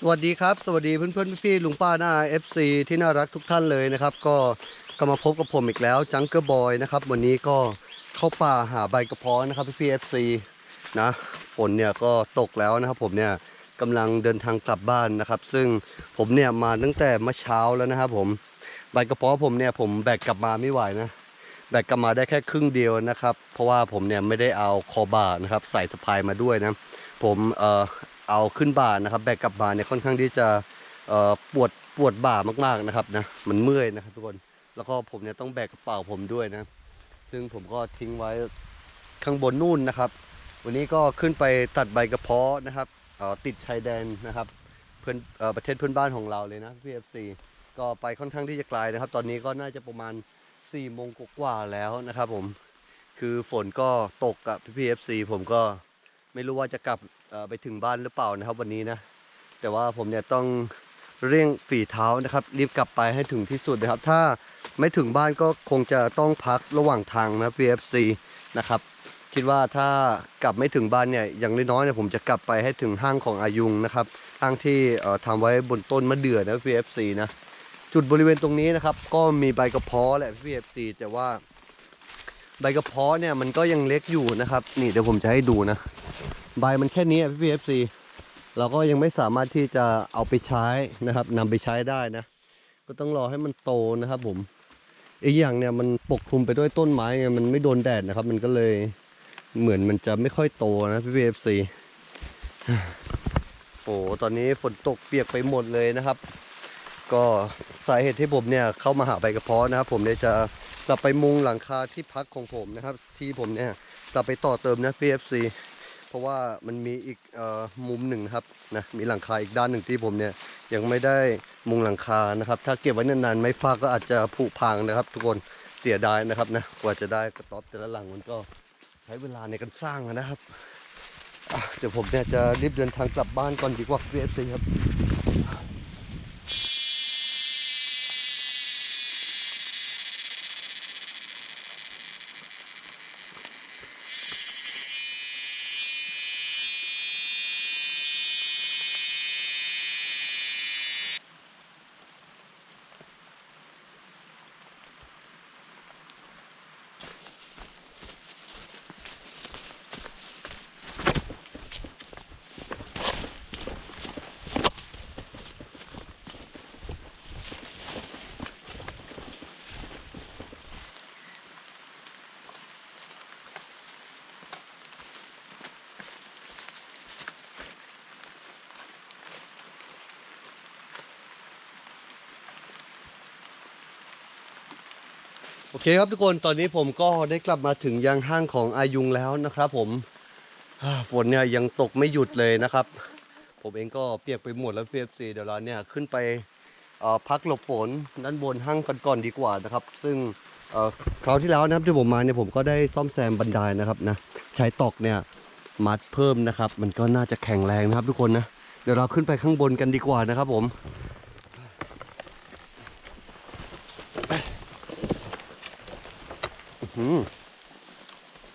สวัสดีครับ สวัสดีเพื่อนเพื่อนๆพี่ๆลุงป้าหน้า FC ที่น่ารักทุกท่านเลยนะครับ ก็ก็มาพบกับผมอีกแล้วจังเกอร์บอยนะครับ วันนี้ก็เข้าป่าหาใบกระเพาะนะครับพี่พี่ FC นะฝนเนี่ยก็ตกแล้วนะครับ ผมเนี่ยกำลังเดินทางกลับบ้านนะครับ ซึ่งผมเนี่ยมาตั้งแต่เมื่อเช้าแล้วนะครับผมใบกระเพาะผมเนี่ยผมแบกกลับมาไม่ไหวนะแบกกลับมาได้แค่ครึ่งเดียวนะครับ เพราะว่าผมเนี่ยไม่ได้เอาคอบ่านะครับ ใส่สะพายมาด้วยนะ ผมเอ่อ เอาขึ้นบ่านะครับ แบกกลับมาเนี่ยค่อนข้างที่จะปวดปวดบ่ามากๆนะครับนะมันเมื่อยนะครับทุกคนแล้วก็ผมเนี่ยต้องแบกกระเป๋าผมด้วยนะ ซึ่งผมก็ทิ้งไว้ข้างบนนู่นนะครับ วันนี้ก็ขึ้นไปตัดใบกระเพาะนะครับติดชายแดนนะครับเพื่อนอประเทศเพื่อนบ้านของเราเลยนะพีเอฟซีก็ไปค่อนข้างที่จะไกลนะครับ ตอนนี้ก็น่าจะประมาณ4ี่โมงกว่าแล้วนะครับผมคือฝนก็ตกกับพี่เอฟซีผมก็ ไม่รู้ว่าจะกลับไปถึงบ้านหรือเปล่านะครับวันนี้นะ แต่ว่าผมเนี่ยต้องเร่งฝีเท้านะครับ รีบกลับไปให้ถึงที่สุดนะครับ ถ้าไม่ถึงบ้านก็คงจะต้องพักระหว่างทางนะ PFC นะครับ คิดว่าถ้ากลับไม่ถึงบ้านเนี่ยอย่างน้อยๆเนี่ยผมจะกลับไปให้ถึงห้างของอายุงนะครับห้างที่เอ่อทำไว้บนต้นมะเดื่อนะ PFC นะจุดบริเวณตรงนี้นะครับ ก็มีใบกระเพาะแหละ PFC แต่ว่า ใบกระเพาะเนี่ยมันก็ยังเล็กอยู่นะครับ นี่เดี๋ยวผมจะให้ดูนะใบมันแค่นี้ PFC เอฟซีเราก็ยังไม่สามารถที่จะเอาไปใช้นะครับนำไปใช้ได้นะ ก็ต้องรอให้มันโตนะครับ ผม อีกอย่างเนี่ยมันปกคลุมไปด้วยต้นไม้ไงมันไม่โดนแดดนะครับ มันก็เลยเหมือนมันจะไม่ค่อยโตนะพี่พีเอฟซีโอ้ตอนนี้ฝนตกเปียกไปหมดเลยนะครับ ก็สาเหตุที่ผมเนี่ยเข้ามาหาใบกระเพาะนะครับ ผมเนี่ยจะกลับไปมุงหลังคาที่พักของผมนะครับ ที่ผมเนี่ยกลับไปต่อเติมนะ PFC เพราะว่ามันมีอีกออมุมหนึ่งนะครับนะมีหลังคาอีกด้านหนึ่งที่ผมเนี่ยยังไม่ได้มุงหลังคานะครับ ถ้าเก็บไว้นานๆไม้ฟากก็อาจจะผุพังนะครับ ทุกคนเสียดายนะครับนะกว่าจะได้กระต๊อบแต่ละหลังมันก็ใช้เวลาในการสร้างนะครับเดี๋ยวผมเนี่ยจะรีบเดินทางกลับบ้านก่อนดีกว่า PFC ครับ โอเคครับทุกคนตอนนี้ผมก็ได้กลับมาถึงยังห้างของอายุงแล้วนะครับ ผมฝนเนี่ยยังตกไม่หยุดเลยนะครับ ผมเองก็เปียกไปหมดแล้ว PFC เดี๋ยวเราเนี่ยขึ้นไปพักหลบฝนด้านบนห้างกันก่อนดีกว่านะครับ ซึ่งคราวที่แล้วนะครับที่ผมมาเนี่ยผมก็ได้ซ่อมแซมบันไดนะครับนะใช้ตอกเนี่ยมัดเพิ่มนะครับ มันก็น่าจะแข็งแรงนะครับทุกคนนะเดี๋ยวเราขึ้นไปข้างบนกันดีกว่านะครับผม อืม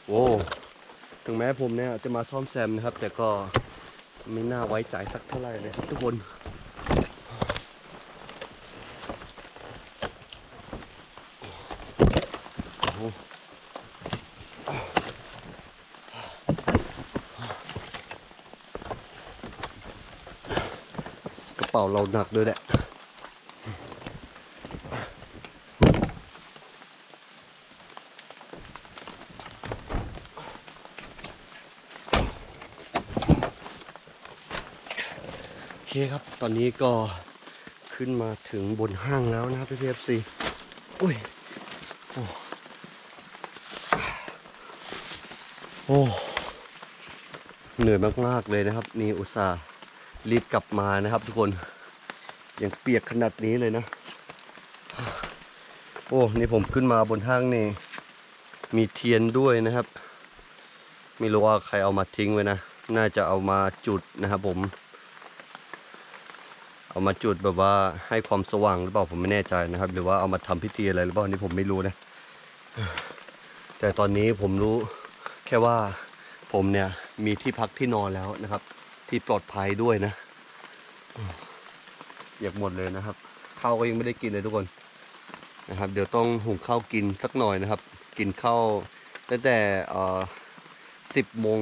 โอ้ ถึงแม้ผมเนี่ยจะมาซ่อมแซมนะครับ แต่ก็ไม่น่าไว้ใจสักเท่าไหร่เลยครับทุกคนกระเป๋าเราหนักด้วยแหละ เคครับ ตอนนี้ก็ขึ้นมาถึงบนห้างแล้วนะครับพี่พีเอฟซีอุ้ยโอ้โอ้เหนื่อยมากๆเลยนะครับ นี่อุตส่าห์รีบกลับมานะครับทุกคนยังเปียกขนาดนี้เลยนะ โอ้ นี่ผมขึ้นมาบนห้างนี่ มีเทียนด้วยนะครับ ไม่รู้ว่าใครเอามาทิ้งไว้นะ น่าจะเอามาจุดนะครับผม เอามาจุดแบบว่าให้ความสว่างหรือเปล่าผมไม่แน่ใจนะครับ หรือว่าเอามาทำพิธีอะไรหรือเปล่าอันนี่ผมไม่รู้นะ แต่ตอนนี้ผมรู้แค่ว่าผมเนี่ยมีที่พักที่นอนแล้วนะครับ ที่ปลอดภัยด้วยนะเปียกหมดเลยนะครับข้าวก็ยังไม่ได้กินเลยทุกคนนะครับ เดี๋ยวต้องหุงข้าวกินสักหน่อยนะครับ กินข้าวตั้งแต่เอ่อสิบโมง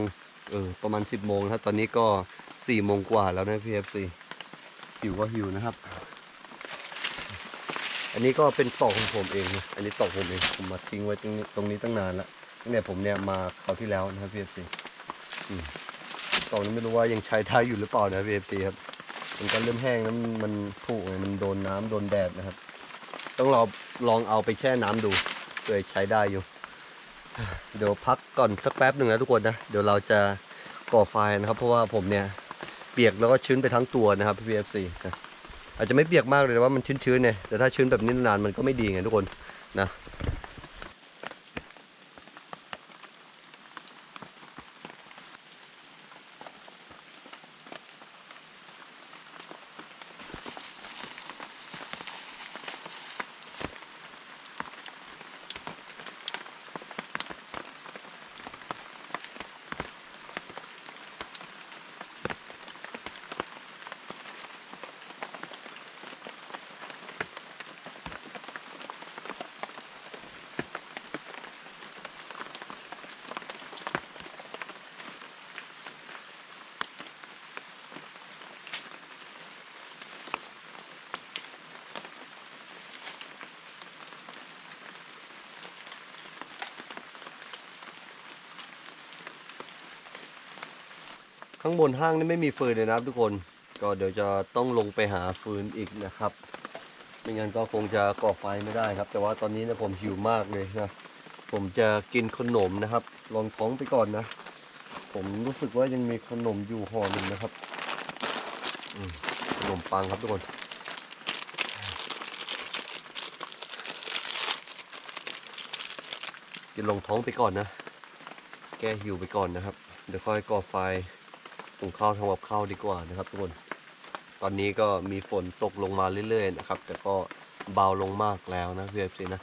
เออประมาณสิบโมงนะครับตอนนี้ก็สี่โมงกว่าแล้วนะพีเอฟซี หิวก็หิวนะครับ อันนี้ก็เป็นตอกของผมเองนะอันนี้ตอกผมเองผมมาทิ้งไว้ตรงนี้ตรงนี้ตั้งนานแล้วตั้งแต่ผมเนี่ยมาคราวที่แล้วนะครับพีเอฟซีตอกนี้ไม่รู้ว่ายังใช้ได้อยู่หรือเปล่านะพีเอฟซีครับมันก็เริ่มแห้งแล้วมันผุไงมันโดนน้ำโดนแดดนะครับ ต้องลองลองเอาไปแช่น้ำดูเพื่อใช้ได้อยู่ เดี๋ยวพักก่อนสักแป๊บหนึ่งนะทุกคนนะ เดี๋ยวเราจะก่อไฟนะครับ เพราะว่าผมเนี่ย เปียกแล้วก็ชื้นไปทั้งตัวนะครับพี่เอฟซีนะอาจจะไม่เปียกมากเลยแต่ว่ามันชื้นๆเนี่ยแต่ถ้าชื้นแบบนี้นานๆมันก็ไม่ดีไงทุกคนนะ ข้างบนห้างนี่ไม่มีฟืนเลยนะครับทุกคนก็เดี๋ยวจะต้องลงไปหาฟืนอีกนะครับไม่งั้นก็คงจะก่อไฟไม่ได้ครับ แต่ว่าตอนนี้เนะผมหิวมากเลยนะผมจะกินขนมนะครับ ลองท้องไปก่อนนะ ผมรู้สึกว่ายังมีขนมอยู่ห่อหนึ่งนะครับขนมปังครับทุกคนกินลงท้องไปก่อนนะ แก้หิวไปก่อนนะครับ เดี๋ยวค่อยก่อไฟ หุงข้าวทำกับข้าวดีกว่านะครับทุกคน ตอนนี้ก็มีฝนตกลงมาเรื่อยๆนะครับ แต่ก็เบาลงมากแล้วนะพี่เอฟซีนะ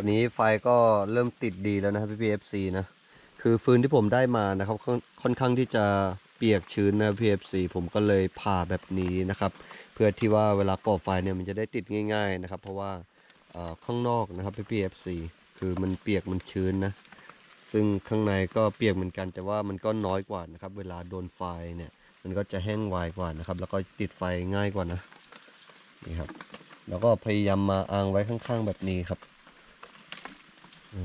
อนนี้ไฟก็เริ่มติดดีแล้วนะครับพี่พีเอฟซีนะ คือฟืนที่ผมได้มานะครับค่อนข้างที่จะเปียกชื้นนะ PFC ผมก็เลยผ่าแบบนี้นะครับ เพื่อที่ว่าเวลาก่อไฟเนี่ยมันจะได้ติดง่าย ๆนะครับ เพราะว่าข้างนอกนะครับ PFC คือมันเปียกมันชื้นนะ ซึ่งข้างในก็เปียกเหมือนกัน แต่ว่ามันก็น้อยกว่านะครับ เวลาโดนไฟเนี่ย มันก็จะแห้งไวกว่านะครับ แล้วก็ติดไฟง่ายกว่านะนี่ครับ แล้วก็พยายามมาอ้างไว้ข้างๆแบบนี้ครับ อื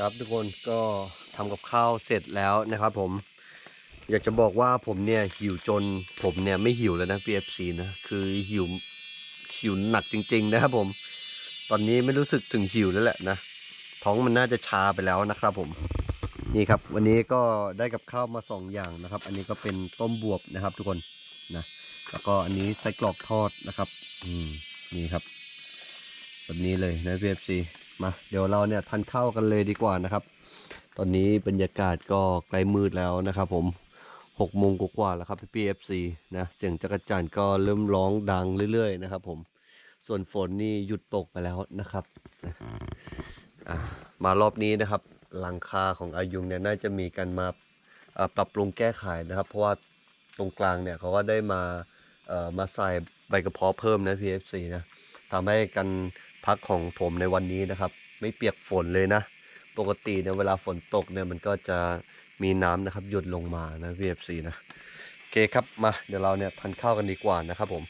ครับทุกคนก็ทำกับข้าวเสร็จแล้วนะครับผม อยากจะบอกว่าผมเนี่ยหิวจนผมเนี่ยไม่หิวแล้วนะ PFC นะคือหิวหิวหนักจริง ๆ นะครับผม ตอนนี้ไม่รู้สึกถึงหิวแล้วแหละนะท้องมันน่าจะชาไปแล้วนะครับผมนี่ครับ วันนี้ก็ได้กับข้าวมาสองอย่างนะครับ อันนี้ก็เป็นต้มบวบนะครับ ทุกคนนะแล้วก็อันนี้ไส้กรอกทอดนะครับ อืมนี่ครับแบบนี้เลยนะพีเอฟซี มาเดี๋ยวเราเนี่ยทานข้าวกันเลยดีกว่านะครับ ตอนนี้บรรยากาศก็ใกล้มืดแล้วนะครับ ผมหกโมงกว่าแล้วครับพี่พีเอฟซีนะเสียงจักรจันทร์ก็เริ่มร้องดังเรื่อยๆนะครับ ผมส่วนฝนนี่หยุดตกไปแล้วนะครับมารอบนี้นะครับ หลังคาของอายุงเนี่ยน่าจะมีการมาปรับปรุงแก้ไขนะครับ เพราะว่าตรงกลางเนี่ยเขาก็ได้มาเอ่อมาใส่ใบกระเพาะเพิ่มนะ PFC นะทำให้การ พักของผมในวันนี้นะครับ ไม่เปียกฝนเลยนะ ปกติเนี่ยเวลาฝนตกเนี่ยมันก็จะมีน้ำนะครับหยดลงมานะ VFC นะโอเคครับมาเดี๋ยวเราเนี่ยทานข้าวกันดีกว่านะครับผม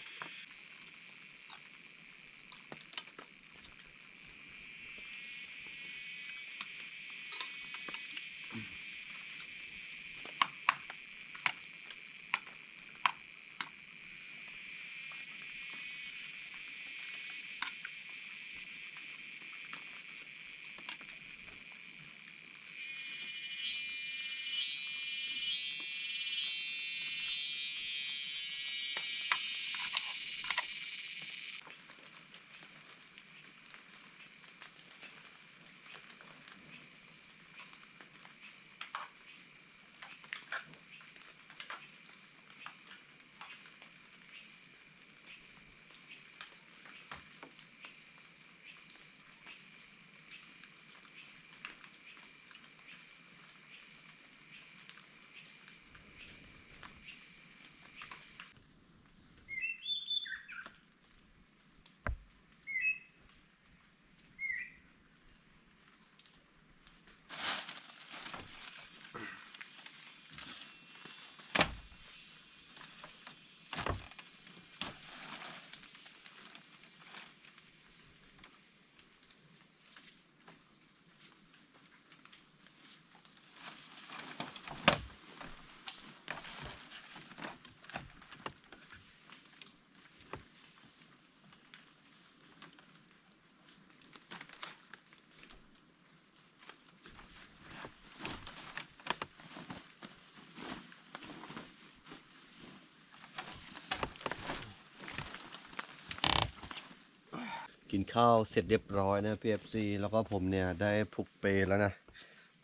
กินข้าวเสร็จเรียบร้อยนะ PFC แล้วก็ผมเนี่ยได้ผูกเปแล้วนะ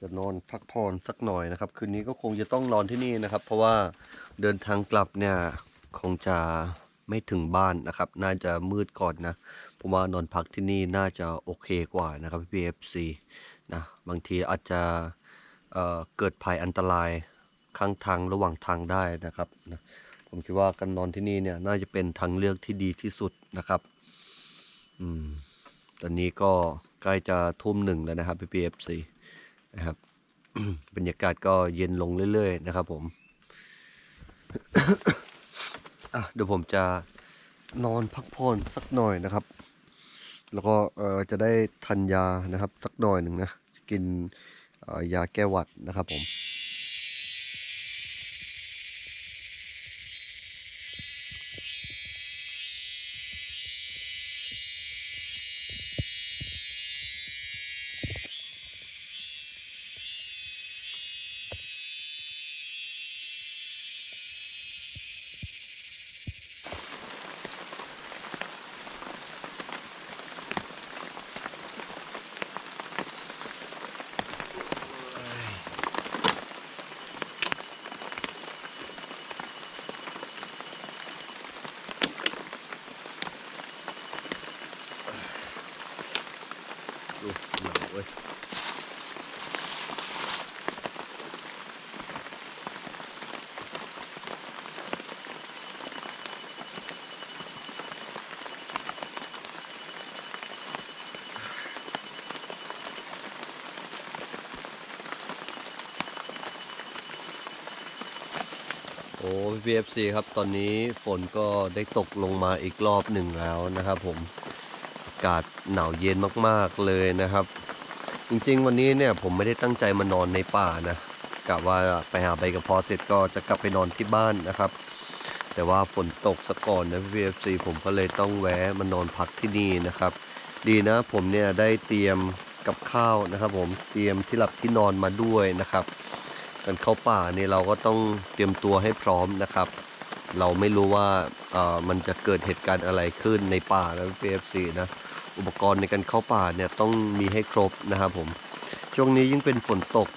จะนอนพักผ่อนสักหน่อยนะครับ คืนนี้ก็คงจะต้องนอนที่นี่นะครับ เพราะว่าเดินทางกลับเนี่ยคงจะไม่ถึงบ้านนะครับ น่าจะมืดก่อนนะผมว่านอนพักที่นี่น่าจะโอเคกว่านะครับ PFC นะบางทีอาจจะเเกิดภัยอันตรายข้างทางระหว่างทางได้นะครับนะผมคิดว่าการนอนที่นี่เนี่ยน่าจะเป็นทางเลือกที่ดีที่สุดนะครับ อืม ตอนนี้ก็ใกล้จะทุ่มหนึ่งแล้วนะครับ PPFC นะครับ บรรยากาศก็เย็นลงเรื่อยๆนะครับ ผมเดี๋ยวผมจะนอนพักผ่อนสักหน่อยนะครับ แล้วก็เออจะได้ทานยานะครับ สักหน่อยหนึ่งนะ กินยาแก้หวัดนะครับผม โอ้ PFC ครับตอนนี้ฝนก็ได้ตกลงมาอีกรอบหนึ่งแล้วนะครับผมอากาศหนาวเย็นมากๆเลยนะครับ จริงๆ วันนี้เนี่ยผมไม่ได้ตั้งใจมานอนในป่านะกะว่าไปหาใบกระเพาะเสร็จก็จะกลับไปนอนที่บ้านนะครับ แต่ว่าฝนตกซะก่อนนะ PFC ผมก็เลยต้องแวะมานอนพักที่นี่นะครับ ดีนะผมเนี่ยได้เตรียมกับข้าวนะครับ ผมเตรียมที่หลับที่นอนมาด้วยนะครับ การเข้าป่านี่เราก็ต้องเตรียมตัวให้พร้อมนะครับ เราไม่รู้ว่าเอ่อมันจะเกิดเหตุการณ์อะไรขึ้นในป่านะ PFC นะอุปกรณ์ในการเข้าป่าเนี่ยต้องมีให้ครบนะครับผมช่วงนี้ยิ่งเป็นฝนตก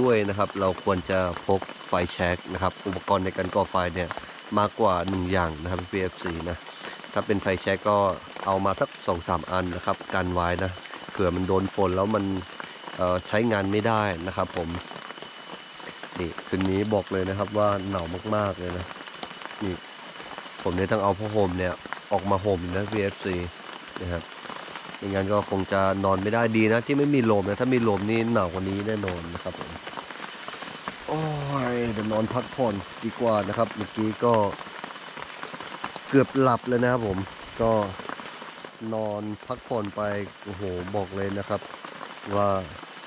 ด้วยนะครับ เราควรจะพกไฟแช็กนะครับ อุปกรณ์ในการก่อไฟเนี่ยมากกว่าหนึ่งอย่างนะครับ PFC นะถ้าเป็นไฟแช็กก็เอามาสักสองสามอันนะครับกันไว้นะเผื่อมันโดนฝนแล้วมันใช้งานไม่ได้นะครับผม นี่คืนนี้บอกเลยนะครับว่าหนาวมากๆเลยนะนี่ผมเนี่ยต้องเอาผ้าห่มเนี่ยออกมาห่มนะ VFC นะครับไม่งั้นก็คงจะนอนไม่ได้ดีนะ ที่ไม่มีลมนะถ้ามีลมนี่หนาวกว่านี้แน่นอนนะครับผมโอ้ยเดี๋ยวนอนพักผ่อนดีกว่านะครับ เมื่อกี้ก็เกือบหลับเลยนะครับผมก็นอนพักผ่อนไปโอ้โหบอกเลยนะครับ ว่า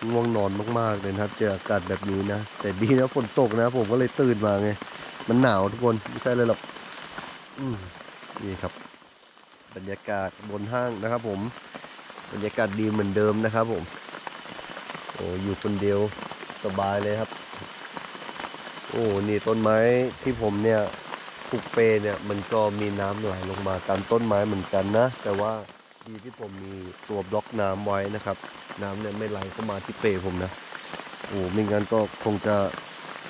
ง่วงนอนมากๆเลยนะครับ เจออากาศแบบนี้นะ แต่ดีนะฝนตกนะ ผมก็เลยตื่นมาไง มันหนาวทุกคนไม่ใช่เลยหรอกอนี่ครับ บรรยากาศบนห้างนะครับ ผม บรรยากาศดีเหมือนเดิมนะครับ ผม โอ้อยู่คนเดียวสบายเลยครับ โอ้นี่ต้นไม้ที่ผมเนี่ยปลูกเปเนี่ยมันก็มีน้ำไหลลงมาตามต้นไม้เหมือนกันนะ แต่ว่าดีที่ผมมีตัวบล็อกน้ำไว้นะครับ น้ำเนี่ยไม่ไหลเข้ามาที่เปผมนะ โอ้ไม่งั้นก็คงจะ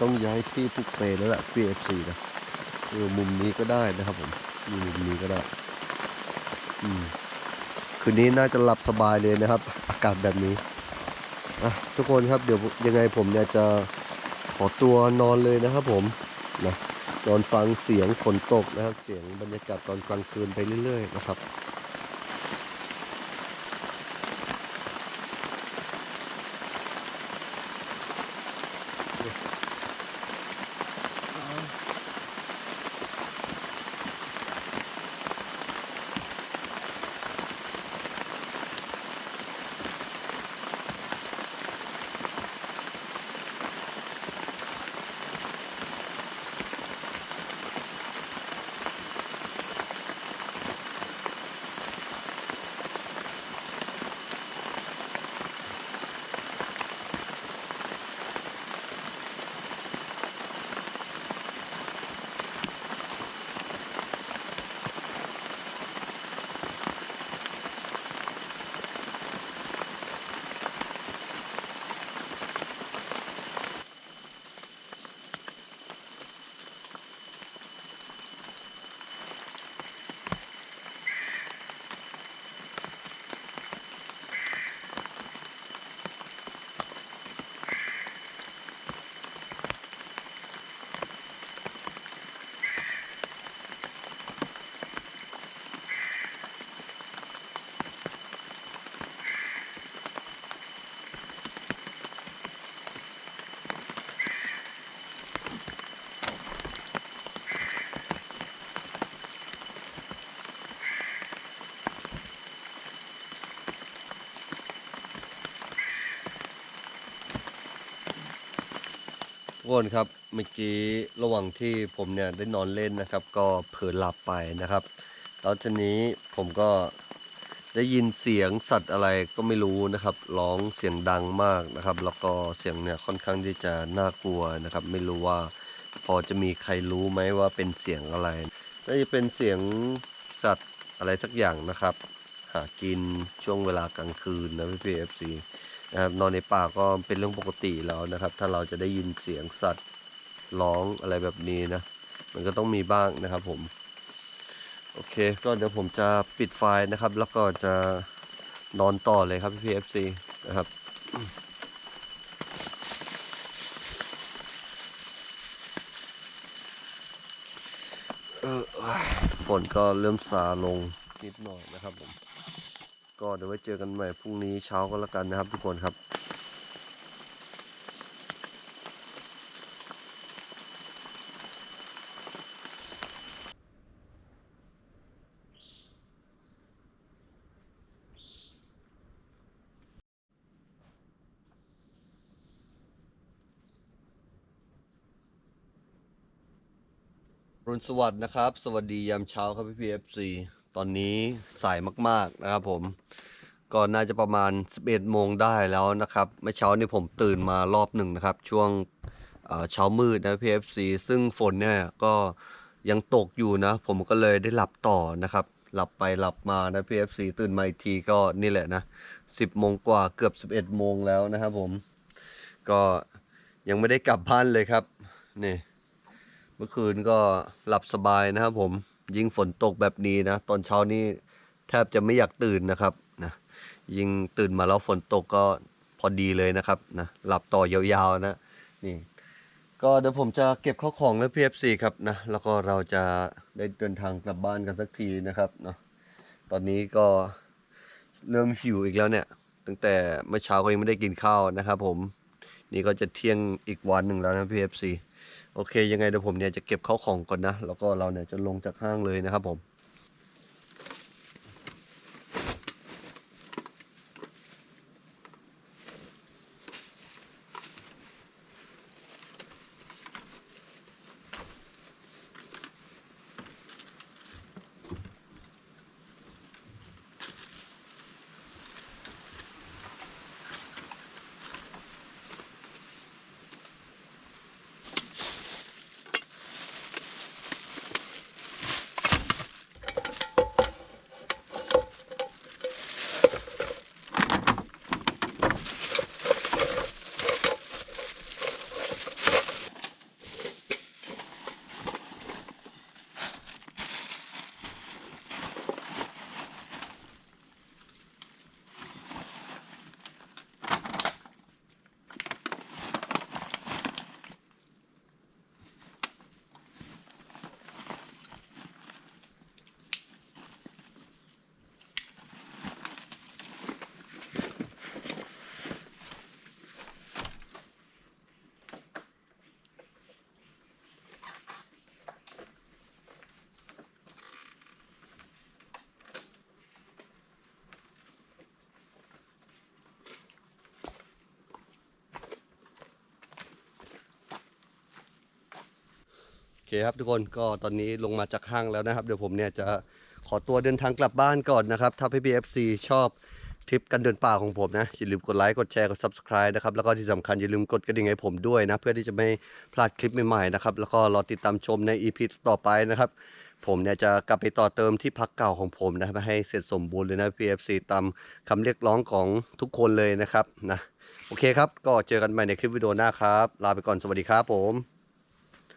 ต้องย้ายที่ปลูกเปรย์แล้วแหละ PFC นะเออมุมนี้ก็ได้นะครับผมมุมนี้ก็ได้ อืมคืนนี้น่าจะหลับสบายเลยนะครับ อากาศแบบนี้อะทุกคนครับเดี๋ยวยังไงผมเนี่ยจะขอตัวนอนเลยนะครับผมนะนอนฟังเสียงฝนตกนะครับ เสียงบรรยากาศตอนกลางคืนไปเรื่อย ๆ นะครับ ทุกคนครับเมื่อกี้ระหว่างที่ผมเนี่ยได้นอนเล่นนะครับ ก็เผลอหลับไปนะครับ แล้วทีนี้ผมก็ได้ยินเสียงสัตว์อะไรก็ไม่รู้นะครับร้องเสียงดังมากนะครับ แล้วก็เสียงเนี่ยค่อนข้างที่จะน่ากลัวนะครับ ไม่รู้ว่าพอจะมีใครรู้ไหมว่าเป็นเสียงอะไรน่าจะเป็นเสียงสัตว์อะไรสักอย่างนะครับ หากินช่วงเวลากลางคืนนะพี่พีเอฟซี นะครับนอนในป่าก็เป็นเรื่องปกติแล้วนะครับ ถ้าเราจะได้ยินเสียงสัตว์ร้องอะไรแบบนี้นะ มันก็ต้องมีบ้างนะครับผม โอเค ก็เดี๋ยวผมจะปิดไฟล์นะครับ แล้วก็จะนอนต่อเลยครับพี่พีเอฟซีนะครับฝนก็เริ่มซาลงนิดหน่อยนะครับผม ก็เดี๋ยวไว้เจอกันใหม่พรุ่งนี้เช้าก็แล้วกันนะครับ ทุกคนครับรุนสวัสดิ์นะครับ สวัสดียามเช้าครับพี่พีเอฟซี ตอนนี้สายมากๆนะครับผมก็น่าจะประมาณ 11โมงได้แล้วนะครับเมื่อเช้านี่ผมตื่นมารอบหนึ่งนะครับ ช่วงเอ่อเช้ามืดนะ PFC ซึ่งฝนเนี่ยก็ยังตกอยู่นะ ผมก็เลยได้หลับต่อนะครับ หลับไปหลับมานะ PFC ตื่นมาอีกทีก็นี่แหละนะ 10โมงกว่าเกือบ 11โมงแล้วนะครับผม ก็ยังไม่ได้กลับบ้านเลยครับนี่เมื่อคืนก็หลับสบายนะครับผม ยิ่งฝนตกแบบนี้นะ ตอนเช้านี่แทบจะไม่อยากตื่นนะครับนะยิ่งตื่นมาแล้วฝนตกก็พอดีเลยนะครับนะหลับต่อยาวๆนะนี่ก็เดี๋ยวผมจะเก็บข้าวของแล้ว PFC ครับนะแล้วก็เราจะได้เดินทางกลับบ้านกันสักทีนะครับเนาะตอนนี้ก็เริ่มหิวอีกแล้วเนี่ย ตั้งแต่เมื่อเช้าก็ยังไม่ได้กินข้าวนะครับผมนี่ก็จะเที่ยงอีกวันหนึ่งแล้วนะ PFC โอเคยังไงเดี๋ยวผมเนี่ยจะเก็บเข้าของก่อนนะ แล้วก็เราเนี่ยจะลงจากห้างเลยนะครับผม อเคครับทุกคนก็ตอนนี้ลงมาจากห้างแล้วนะครับ เดี๋ยวผมเนี่ยจะขอตัวเดินทางกลับบ้านก่อนนะครับ ถ้าพี่พีเอฟซีชอบทริปการเดินป่าของผมนะ อย่าลืมกดไลค์กดแชร์กด subscribe นะครับ แล้วก็ที่สำคัญอย่าลืมกดกระดิ่งให้ผมด้วยนะ เพื่อที่จะไม่พลาดคลิปใหม่ๆนะครับ แล้วก็รอติดตามชมใน EP ต่อไปนะครับ ผมเนี่ยจะกลับไปต่อเติมที่พักเก่าของผมนะครับให้เสร็จสมบูรณ์เลยนะ PFC ตามคำเรียกร้องของทุกคนเลยนะครับนะโอเคครับก็เจอกันใหม่ในคลิปวิดีโอหน้าครับ ลาไปก่อนสวัสดีครับผม